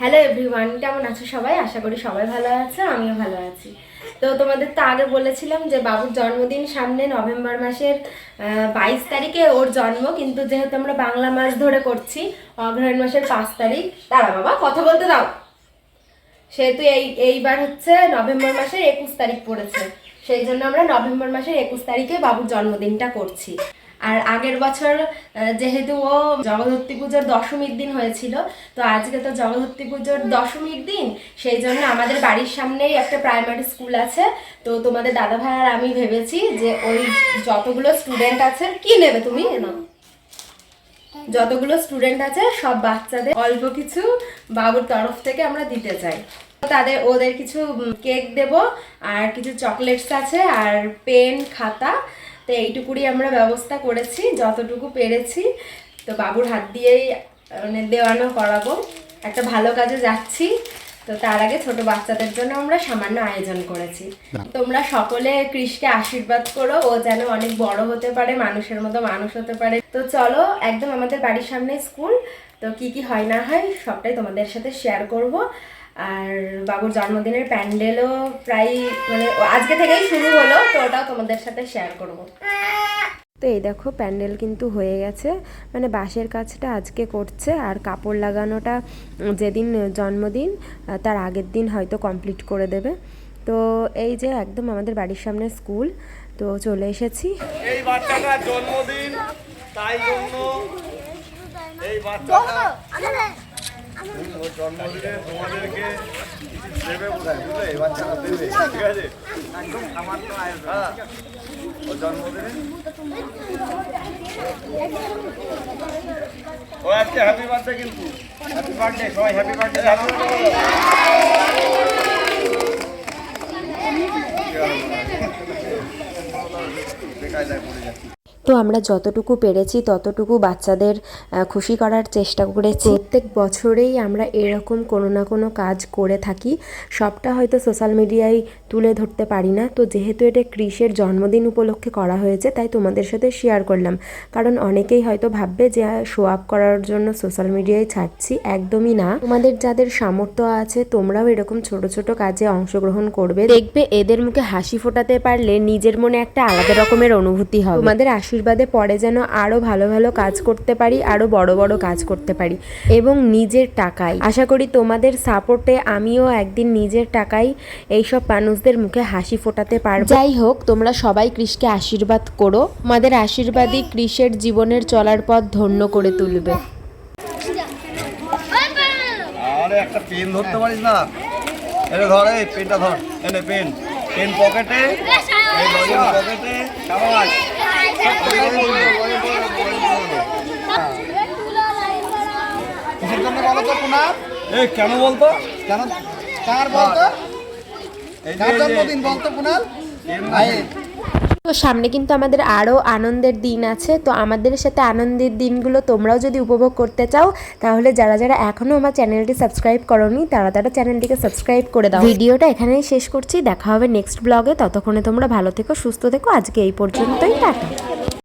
Hello everyone কেমন আছো সবাই? আশা করি সবাই ভালো আছে, আমিও ভালো আছি। তো তোমাদের তো আগে বলেছিলাম যে বাবুর জন্মদিন সামনে নভেম্বর মাসের বাইশ তারিখে ওর জন্ম, কিন্তু যেহেতু আমরা বাংলা মাস ধরে করছি, অগ্রহায়ণ মাসের পাঁচ তারিখ, দাঁড়া বাবা, কথা বলতে দাও। সেহেতু এই, এইবার হচ্ছে নভেম্বর মাসের একুশ তারিখ পড়েছে, সেই জন্য আমরা নভেম্বর মাসের একুশ তারিখে বাবুর জন্মদিনটা করছি। আর আগের বছর যেহেতু ও জগদ্ধত্রী পুজোর দশমীর দিন হয়েছিল, তো আজকে তো জগদ্ধত্রী পুজোর দশমীর দিন, সেই জন্য আমাদের বাড়ির সামনেই একটা প্রাইমারি স্কুল আছে। তো তোমাদের দাদা ভাই আর আমি ভেবেছি যে ওই যতগুলো স্টুডেন্ট আছে, কি নেবে তুমি? না যতগুলো স্টুডেন্ট আছে, সব বাচ্চাদের অল্প কিছু বাবুর তরফ থেকে আমরা দিতে চাই। তাদের, ওদের কিছু কেক দেব, আর কিছু চকলেটস আছে, আর পেন খাতা তো এইটুকুরই আমরা ব্যবস্থা করেছি যতটুকু পেরেছি। তো বাবুর হাত দিয়েই মানে দেওয়ানো করাবো। একটা ভালো কাজে যাচ্ছি। তো তার আগে ছোট বাচ্চাদের জন্য আমরা সামান্য আয়োজন করেছি। তোমরা সকলে কৃষকে আশীর্বাদ করো। ও যেন অনেক বড় হতে পারে মানুষের মতো মানুষ হতে পারে। তো চলো একদম আমাদের বাড়ির সামনে স্কুল। তো কি কি হয় না হয় সবটাই তোমাদের সাথে শেয়ার করব। আর বাবুর জন্মদিনের প্যান্ডেলও প্রায় মানে আজকে থেকেই শুরু হলো তো ওটাও তোমাদের সাথে শেয়ার করব। তো এই দেখো প্যান্ডেল কিন্তু হয়ে গেছে। মানে বাঁশের কাজটা আজকে করছে আর কাপড় লাগানোটা যেদিন জন্মদিন তার আগের দিন হয়তো কমপ্লিট করে দেবে। তো এই যে একদম আমাদের বাড়ির সামনে স্কুল তো চলে এসেছি। এই বাচ্চাটার জন্মদিন তাই জন্য এই বাচ্চাটা জন্মদিনে তোমাদেরকে দেবে বোধহয় বুঝলে এই দেবে ঠিক আছে একদম সামান্য আয়োজন হ্যাঁ ওর জন্মদিনে ও আজকে হ্যাপি বার্থডে কিন্তু। হ্যাপি বার্থডে সবাই হ্যাপি বার্থডে তো আমরা যতটুকু পেরেছি ততটুকু বাচ্চাদের খুশি করার চেষ্টা করেছি। প্রত্যেক বছরেই আমরা এরকম কোনো না কোনো কাজ করে থাকি। সবটা হয়তো সোশ্যাল মিডিয়ায় তুলে ধরতে পারি না। তো যেহেতু এটা ক্রিসের জন্মদিন উপলক্ষে করা হয়েছে তাই তোমাদের সাথে শেয়ার করলাম। কারণ অনেকেই হয়তো ভাববে যে শো আপ করার জন্য সোশ্যাল মিডিয়ায় ছাড়ছি। একদমই না। তোমাদের যাদের সামর্থ্য আছে তোমরাও এরকম ছোট ছোট কাজে অংশগ্রহণ করবে। দেখবে এদের মুখে হাসি ফোটাতে পারলে নিজের মনে একটা আলাদা রকমের অনুভূতি হবে। তোমাদের আশীর্বাদে পরে যেন আরও ভালো ভালো কাজ করতে পারি আরও বড় বড় কাজ করতে পারি এবং নিজের টাকায় আশা করি তোমাদের সাপোর্টে আমিও একদিন নিজের টাকায় এইসব মানুষদের মুখে হাসি ফোটাতে পারব। যাই হোক তোমরা সবাই কৃষকে আশীর্বাদ করো। আমাদের আশীর্বাদই কৃষের জীবনের চলার পথ ধন্য করে তুলবে। আরে একটা পেন ধরতে পারিস না? ধর এই পেনটা ধর। এনে পেন। পেন পকেটে। পকেটে। সাবাস। কিসের জন্য বলো তো কুনাল এই কেন বলতো? কেন? কার বলতো? কার জন্মদিন বলতো কুনাল? ভাইয়ের তো সামনে কিন্তু আমাদের আরও আনন্দের দিন আছে তো আমাদের সাথে আনন্দের দিনগুলো তোমরাও যদি উপভোগ করতে চাও তাহলে যারা যারা এখনও আমার চ্যানেলটি সাবস্ক্রাইব করোনি তারা তারা চ্যানেলটিকে সাবস্ক্রাইব করে দাও। ভিডিওটা এখানেই শেষ করছি দেখা হবে নেক্সট ব্লগে ততক্ষণে তোমরা ভালো থেকো সুস্থ থেকো আজকে এই পর্যন্তই টাটা।